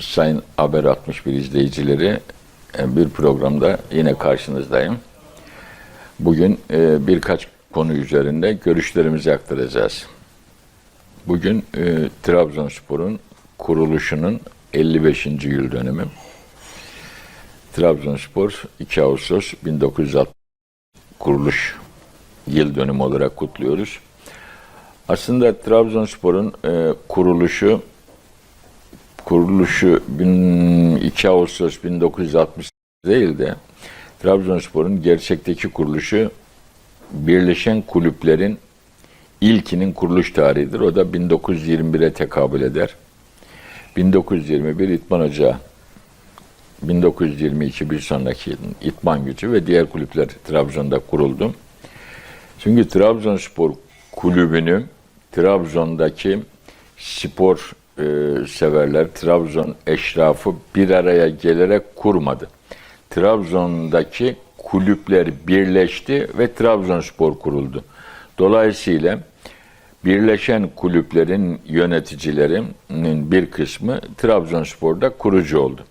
Sayın Haber 61 izleyicileri e, bir programda yine karşınızdayım. Bugün e, birkaç konu üzerinde görüşlerimizi aktaracağız. Bugün e, Trabzonspor'un kuruluşunun 55. yıl dönümü. Trabzonspor 2 Ağustos 1960 kuruluş yıl dönümü olarak kutluyoruz. Aslında Trabzonspor'un kuruluşu kuruluşu bin- 2 Ağustos 1960 değil de Trabzonspor'un gerçekteki kuruluşu Birleşen Kulüplerin ilkinin kuruluş tarihidir. O da 1921'e tekabül eder. 1921 İtman Ocağı 1922 bir sonraki İtman Gücü ve diğer kulüpler Trabzon'da kuruldu. Çünkü Trabzonspor kulübünü Trabzon'daki spor e, severler, Trabzon eşrafı bir araya gelerek kurmadı. Trabzon'daki kulüpler birleşti ve Trabzonspor kuruldu. Dolayısıyla birleşen kulüplerin yöneticilerinin bir kısmı Trabzonspor'da kurucu oldu.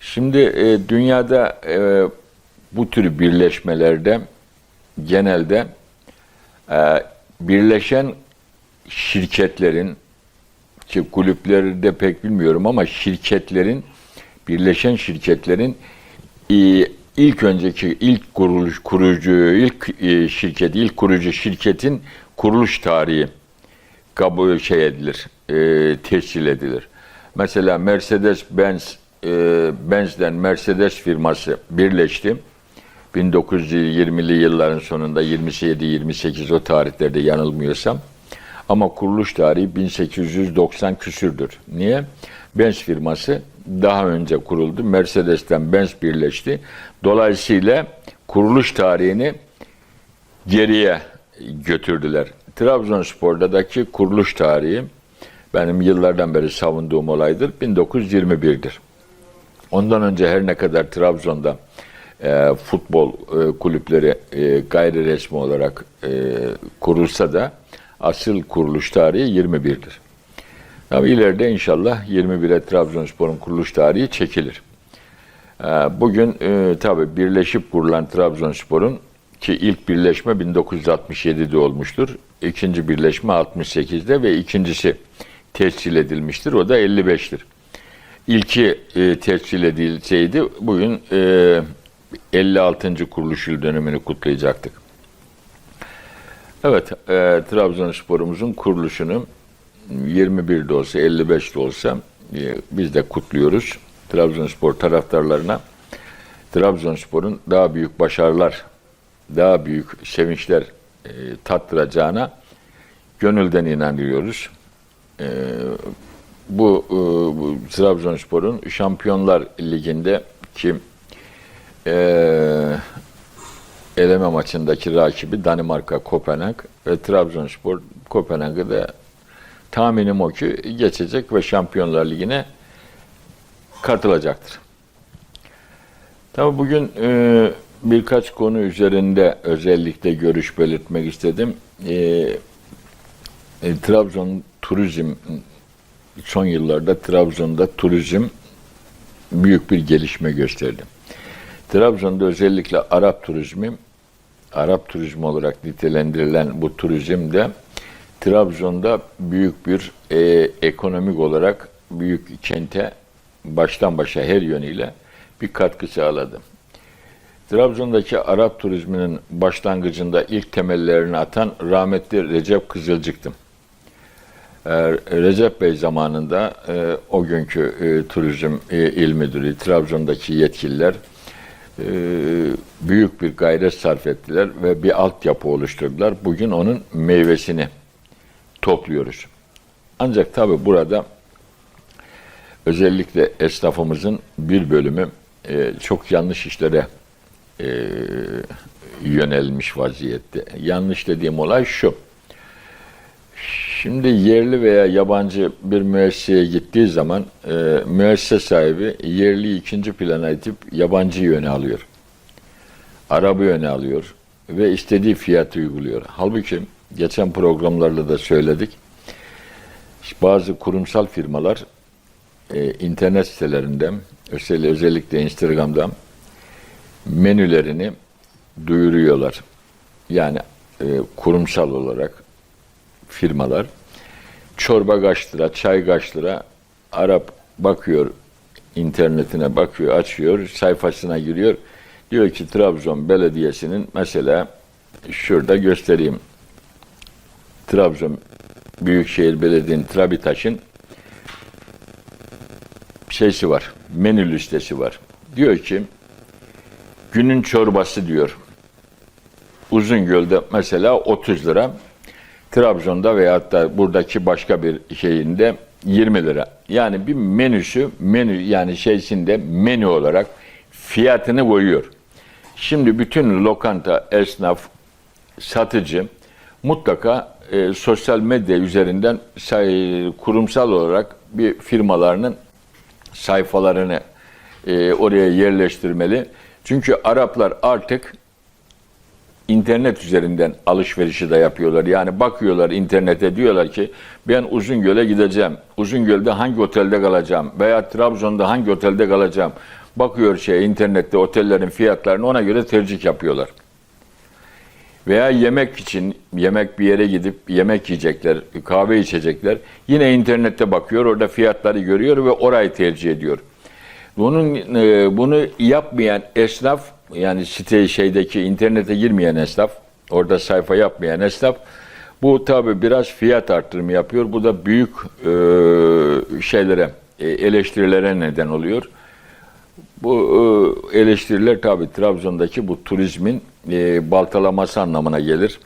Şimdi e, dünyada e, bu tür birleşmelerde genelde e, birleşen şirketlerin ki kulüpleri de pek bilmiyorum ama şirketlerin birleşen şirketlerin e, ilk önceki ilk kuruluş kurucu ilk e, şirket ilk kurucu şirketin kuruluş tarihi kabul şey edilir, e, tescil edilir. Mesela Mercedes-Benz e, Benz'den Mercedes firması birleşti. 1920'li yılların sonunda 27-28 o tarihlerde yanılmıyorsam. Ama kuruluş tarihi 1890 küsürdür. Niye? Benz firması daha önce kuruldu. Mercedes'ten Benz birleşti. Dolayısıyla kuruluş tarihini geriye götürdüler. Trabzonspor'daki kuruluş tarihi benim yıllardan beri savunduğum olaydır. 1921'dir. Ondan önce her ne kadar Trabzon'da e, futbol e, kulüpleri e, gayri resmi olarak e, kurulsa da asıl kuruluş tarihi 21'dir. Ama ileride inşallah 21'e Trabzonspor'un kuruluş tarihi çekilir. E, bugün e, tabi birleşip kurulan Trabzonspor'un ki ilk birleşme 1967'de olmuştur. İkinci birleşme 68'de ve ikincisi tescil edilmiştir. O da 55'tir. İlki e, tescil edilseydi bugün e, 56. kuruluş yıl dönümünü kutlayacaktık. Evet, e, Trabzonspor'umuzun kuruluşunu 21 de olsa 55 de olsa e, biz de kutluyoruz. Trabzonspor taraftarlarına Trabzonspor'un daha büyük başarılar, daha büyük sevinçler e, tattıracağına gönülden inanıyoruz. E, bu, e, bu Trabzonspor'un Şampiyonlar Ligi'nde ki e, eleme maçındaki rakibi Danimarka Kopenhag ve Trabzonspor Kopenhag'ı da tahminim o ki geçecek ve Şampiyonlar Ligi'ne katılacaktır. Tabii bugün e, birkaç konu üzerinde özellikle görüş belirtmek istedim. E, e, Trabzon turizm son yıllarda Trabzon'da turizm büyük bir gelişme gösterdi. Trabzon'da özellikle Arap turizmi, Arap turizmi olarak nitelendirilen bu turizm de Trabzon'da büyük bir e, ekonomik olarak büyük kente baştan başa her yönüyle bir katkı sağladı. Trabzon'daki Arap turizminin başlangıcında ilk temellerini atan rahmetli Recep Kızılcık'tı. Ee, Recep Bey zamanında e, o günkü e, turizm e, il müdürü, Trabzon'daki yetkililer e, büyük bir gayret sarf ettiler ve bir altyapı oluşturdular. Bugün onun meyvesini topluyoruz. Ancak tabi burada özellikle esnafımızın bir bölümü e, çok yanlış işlere e, yönelmiş vaziyette. Yanlış dediğim olay şu. Şimdi yerli veya yabancı bir müesseseye gittiği zaman e, müessese sahibi yerli ikinci plana itip yabancıyı öne alıyor. Arabı öne alıyor ve istediği fiyatı uyguluyor. Halbuki geçen programlarda da söyledik. Bazı kurumsal firmalar e, internet sitelerinde özellikle, özellikle Instagram'da menülerini duyuruyorlar. Yani e, kurumsal olarak firmalar çorba kaç lira, çay kaç lira Arap bakıyor internetine bakıyor, açıyor, sayfasına giriyor. Diyor ki Trabzon Belediyesi'nin mesela şurada göstereyim. Trabzon Büyükşehir Belediye'nin Trabitaş'ın şeysi var. Menü listesi var. Diyor ki günün çorbası diyor. Uzungöl'de mesela 30 lira. Trabzon'da veyahut da buradaki başka bir şeyinde 20 lira. Yani bir menüsü menü yani şeysinde menü olarak fiyatını koyuyor. Şimdi bütün lokanta, esnaf, satıcı mutlaka e, sosyal medya üzerinden say- kurumsal olarak bir firmalarının sayfalarını e, oraya yerleştirmeli. Çünkü Araplar artık internet üzerinden alışverişi de yapıyorlar. Yani bakıyorlar internete diyorlar ki ben Uzungöl'e gideceğim. Uzungöl'de hangi otelde kalacağım veya Trabzon'da hangi otelde kalacağım. Bakıyor şey internette otellerin fiyatlarını ona göre tercih yapıyorlar. Veya yemek için yemek bir yere gidip yemek yiyecekler, kahve içecekler. Yine internette bakıyor, orada fiyatları görüyor ve orayı tercih ediyor. Bunun e, bunu yapmayan esnaf yani site şeydeki internete girmeyen esnaf, orada sayfa yapmayan esnaf bu tabi biraz fiyat arttırımı yapıyor. Bu da büyük e, şeylere, e, eleştirilere neden oluyor. Bu e, eleştiriler tabi Trabzon'daki bu turizmin e, baltalaması anlamına gelir.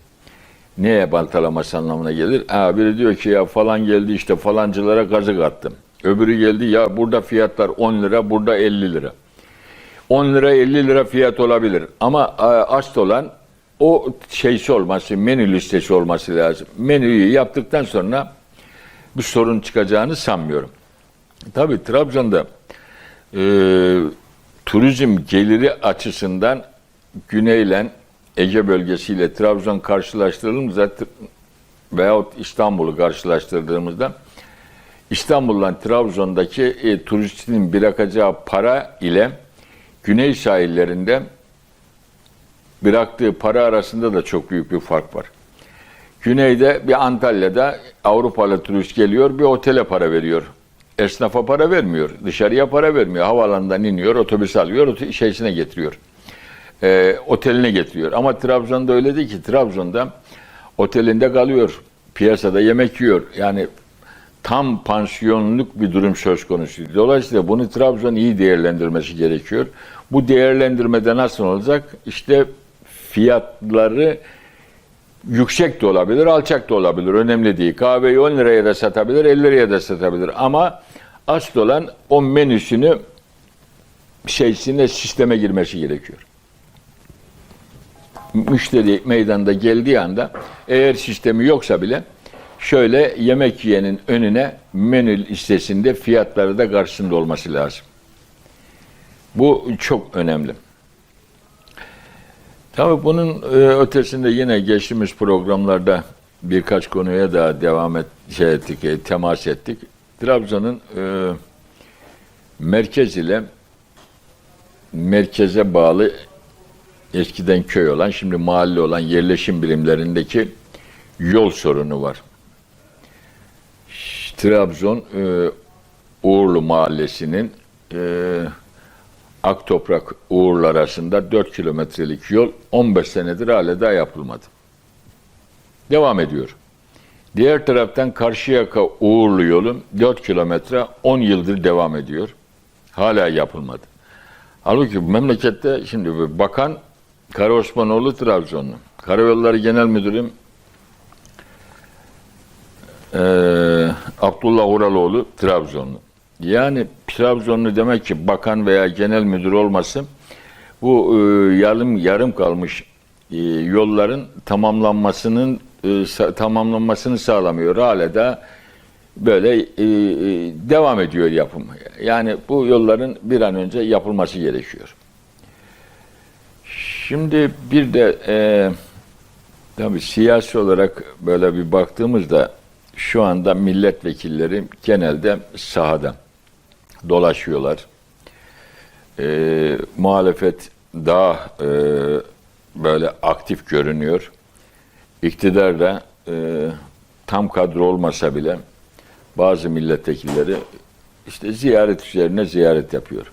Neye baltalaması anlamına gelir? Ha, biri diyor ki ya falan geldi işte falancılara gazı attım. Öbürü geldi ya burada fiyatlar 10 lira, burada 50 lira. 10 lira 50 lira fiyat olabilir ama e, asıl olan o şeysi olması, menü listesi olması lazım. Menüyü yaptıktan sonra bir sorun çıkacağını sanmıyorum. Tabii Trabzon'da e, turizm geliri açısından Güneylen Ege bölgesiyle Trabzon karşılaştırıldığımızda veyahut İstanbul'u karşılaştırdığımızda İstanbul'dan Trabzon'daki e, turistin bırakacağı para ile Güney sahillerinde bıraktığı para arasında da çok büyük bir fark var. Güneyde bir Antalya'da Avrupalı turist geliyor bir otele para veriyor. Esnafa para vermiyor, dışarıya para vermiyor. Havaalanından iniyor, otobüs alıyor, şeysine getiriyor. E, oteline getiriyor. Ama Trabzon'da öyle değil ki. Trabzon'da otelinde kalıyor, piyasada yemek yiyor. Yani tam pansiyonluk bir durum söz konusu. Dolayısıyla bunu Trabzon iyi değerlendirmesi gerekiyor. Bu değerlendirmede nasıl olacak? İşte fiyatları yüksek de olabilir, alçak da olabilir. Önemli değil. Kahveyi 10 liraya da satabilir, 50 liraya da satabilir. Ama asıl olan o menüsünü şeysine sisteme girmesi gerekiyor. Müşteri meydanda geldiği anda eğer sistemi yoksa bile şöyle yemek yiyenin önüne menü listesinde fiyatları da karşısında olması lazım. Bu çok önemli. Tabii bunun e, ötesinde yine geçtiğimiz programlarda birkaç konuya da devam et, şey ettik, e, temas ettik. Trabzon'un e, merkez ile merkeze bağlı eskiden köy olan, şimdi mahalle olan yerleşim birimlerindeki yol sorunu var. Trabzon e, Uğurlu Mahallesi'nin e, Aktoprak Uğurlu arasında 4 kilometrelik yol 15 senedir hala daha yapılmadı. Devam ediyor. Diğer taraftan Karşıyaka Uğurlu yolu 4 kilometre 10 yıldır devam ediyor. Hala yapılmadı. Halbuki memlekette şimdi bakan Kara Osmanoğlu Trabzonlu. Karayolları Genel Müdürüm ee, Abdullah Uraloğlu Trabzonlu. Yani Trabzonlu demek ki bakan veya genel müdür olması bu e, yarım yarım kalmış e, yolların tamamlanmasının e, sa- tamamlanmasını sağlamıyor. Hala da böyle e, e, devam ediyor yapım. Yani bu yolların bir an önce yapılması gerekiyor. Şimdi bir de e, tabii siyasi olarak böyle bir baktığımızda şu anda milletvekilleri genelde sahada. dolaşıyorlar. E, muhalefet daha e, böyle aktif görünüyor. İktidar da e, tam kadro olmasa bile bazı milletvekilleri işte ziyaret üzerine ziyaret yapıyor.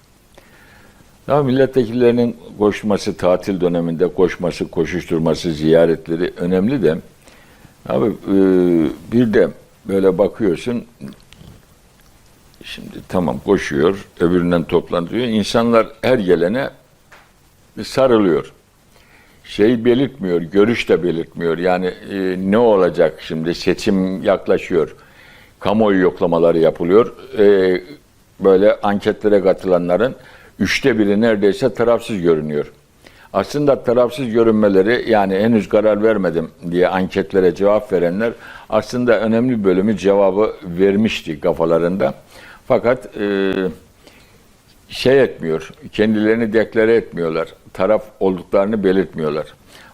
Ama milletvekillerinin koşması, tatil döneminde koşması, koşuşturması, ziyaretleri önemli de abi e, bir de böyle bakıyorsun şimdi tamam koşuyor, öbüründen toplanıyor. İnsanlar her gelene sarılıyor. Şey belirtmiyor, görüş de belirtmiyor. Yani e, ne olacak şimdi seçim yaklaşıyor. Kamuoyu yoklamaları yapılıyor. E, böyle anketlere katılanların üçte biri neredeyse tarafsız görünüyor. Aslında tarafsız görünmeleri yani henüz karar vermedim diye anketlere cevap verenler aslında önemli bölümü cevabı vermişti kafalarında. Fakat e, şey etmiyor, kendilerini deklare etmiyorlar, taraf olduklarını belirtmiyorlar.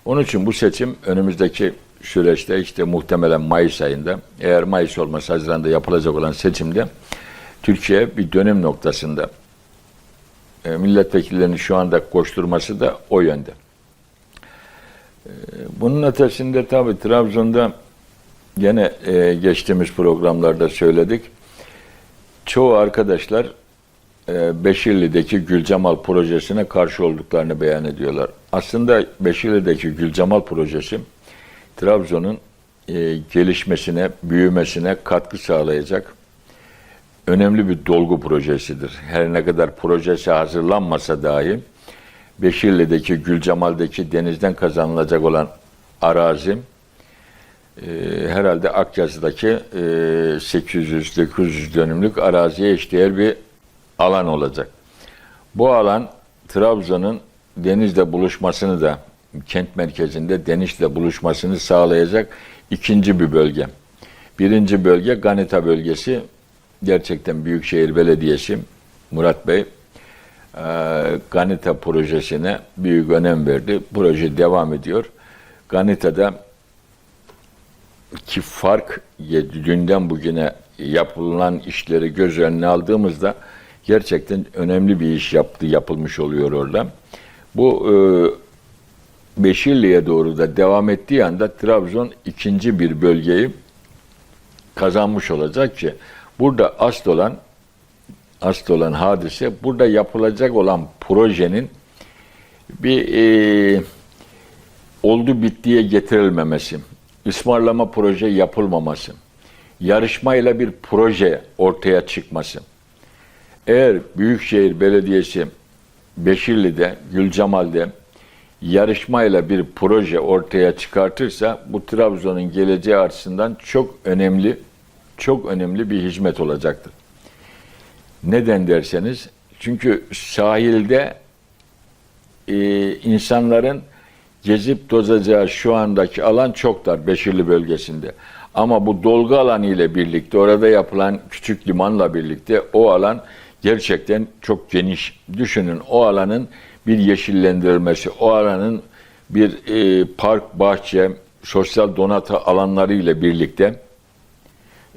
Onun için bu seçim önümüzdeki süreçte işte muhtemelen Mayıs ayında, eğer Mayıs olmasa Haziran'da yapılacak olan seçimde Türkiye bir dönüm noktasında. E, milletvekillerinin şu anda koşturması da o yönde. E, bunun ötesinde tabii Trabzon'da gene e, geçtiğimiz programlarda söyledik. Çoğu arkadaşlar Beşirli'deki Gülcemal projesine karşı olduklarını beyan ediyorlar. Aslında Beşirli'deki Gülcemal projesi Trabzon'un gelişmesine, büyümesine katkı sağlayacak önemli bir dolgu projesidir. Her ne kadar projesi hazırlanmasa dahi Beşirli'deki Gülcemal'deki denizden kazanılacak olan arazi e, herhalde Akyazı'daki e, 800-900 dönümlük araziye eşdeğer bir alan olacak. Bu alan Trabzon'un denizle buluşmasını da kent merkezinde denizle buluşmasını sağlayacak ikinci bir bölge. Birinci bölge Ganita bölgesi. Gerçekten Büyükşehir Belediyesi Murat Bey e, Ganita projesine büyük önem verdi. Proje devam ediyor. Ganita'da ki fark dünden bugüne yapılan işleri göz önüne aldığımızda gerçekten önemli bir iş yaptı, yapılmış oluyor orada. Bu e, Beşirli'ye doğru da devam ettiği anda Trabzon ikinci bir bölgeyi kazanmış olacak ki burada asıl olan asıl olan hadise burada yapılacak olan projenin bir e, oldu bittiye getirilmemesi, ısmarlama proje yapılmaması, yarışmayla bir proje ortaya çıkması. Eğer Büyükşehir Belediyesi Beşirli'de, Gülcemal'de yarışmayla bir proje ortaya çıkartırsa bu Trabzon'un geleceği açısından çok önemli, çok önemli bir hizmet olacaktır. Neden derseniz, çünkü sahilde e, insanların gezip tozacağı şu andaki alan çok dar Beşirli bölgesinde. Ama bu dolgu alanı ile birlikte orada yapılan küçük limanla birlikte o alan gerçekten çok geniş. Düşünün o alanın bir yeşillendirilmesi, o alanın bir e, park, bahçe, sosyal donatı alanları ile birlikte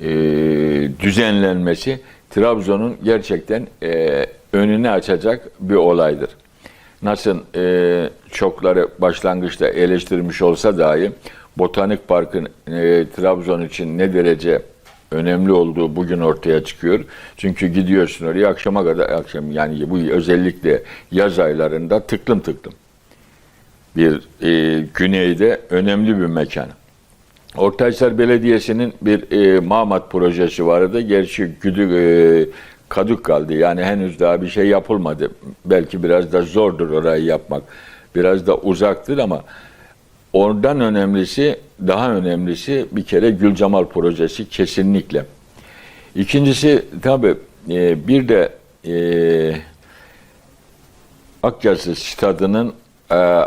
e, düzenlenmesi Trabzon'un gerçekten e, önünü açacak bir olaydır. Nasıl e, çokları başlangıçta eleştirmiş olsa dahi Botanik Park'ın e, Trabzon için ne derece önemli olduğu bugün ortaya çıkıyor. Çünkü gidiyorsun oraya akşama kadar akşam yani bu özellikle yaz aylarında tıklım tıklım. Bir e, güneyde önemli bir mekan. Ortaysar Belediyesi'nin bir e, Mamat projesi vardı. Gerçi güdük, e, kadük kaldı. Yani henüz daha bir şey yapılmadı. Belki biraz da zordur orayı yapmak. Biraz da uzaktır ama Oradan önemlisi, daha önemlisi bir kere Gülcemal projesi kesinlikle. İkincisi tabii e, bir de e, Akyazı stadının e,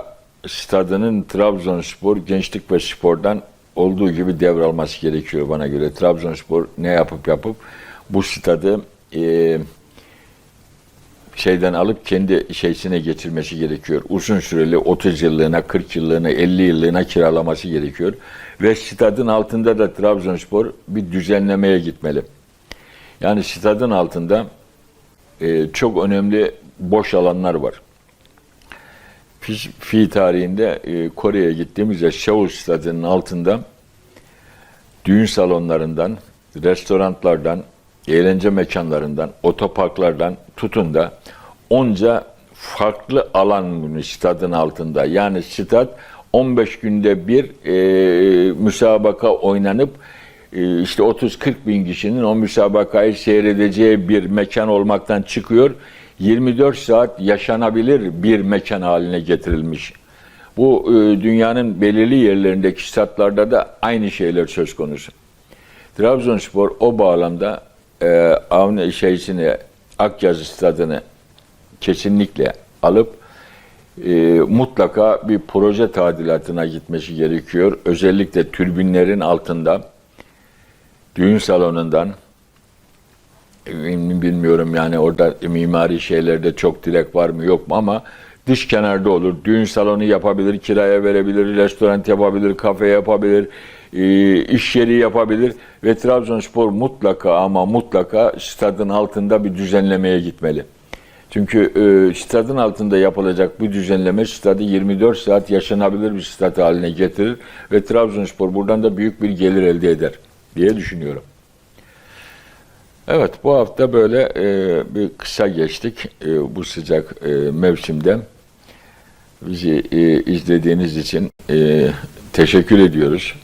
stadının Trabzonspor Gençlik ve Spor'dan olduğu gibi devralması gerekiyor bana göre. Trabzonspor ne yapıp yapıp bu stadı e, şeyden alıp kendi şeysine getirmesi gerekiyor. Uzun süreli 30 yıllığına, 40 yıllığına, 50 yıllığına kiralaması gerekiyor. Ve stadın altında da Trabzonspor bir düzenlemeye gitmeli. Yani stadın altında e, çok önemli boş alanlar var. Fi, tarihinde e, Kore'ye gittiğimizde Seoul Stadı'nın altında düğün salonlarından, restoranlardan, eğlence mekanlarından, otoparklardan tutun da onca farklı alan stadın altında. Yani stad 15 günde bir e, müsabaka oynanıp e, işte 30-40 bin kişinin o müsabakayı seyredeceği bir mekan olmaktan çıkıyor. 24 saat yaşanabilir bir mekan haline getirilmiş. Bu e, dünyanın belirli yerlerindeki statlarda da aynı şeyler söz konusu. Trabzonspor o bağlamda e, Avni şeysini Akyazı stadını kesinlikle alıp e, mutlaka bir proje tadilatına gitmesi gerekiyor. Özellikle türbinlerin altında düğün salonundan bilmiyorum yani orada mimari şeylerde çok direk var mı yok mu ama dış kenarda olur. Düğün salonu yapabilir, kiraya verebilir, restoran yapabilir, kafe yapabilir, e, iş yeri yapabilir ve Trabzonspor mutlaka ama mutlaka stadın altında bir düzenlemeye gitmeli. Çünkü e, stadın altında yapılacak bu düzenleme stadı 24 saat yaşanabilir bir stad haline getirir ve Trabzonspor buradan da büyük bir gelir elde eder diye düşünüyorum. Evet bu hafta böyle e, bir kısa geçtik e, bu sıcak e, mevsimde. Bizi e, izlediğiniz için e, teşekkür ediyoruz.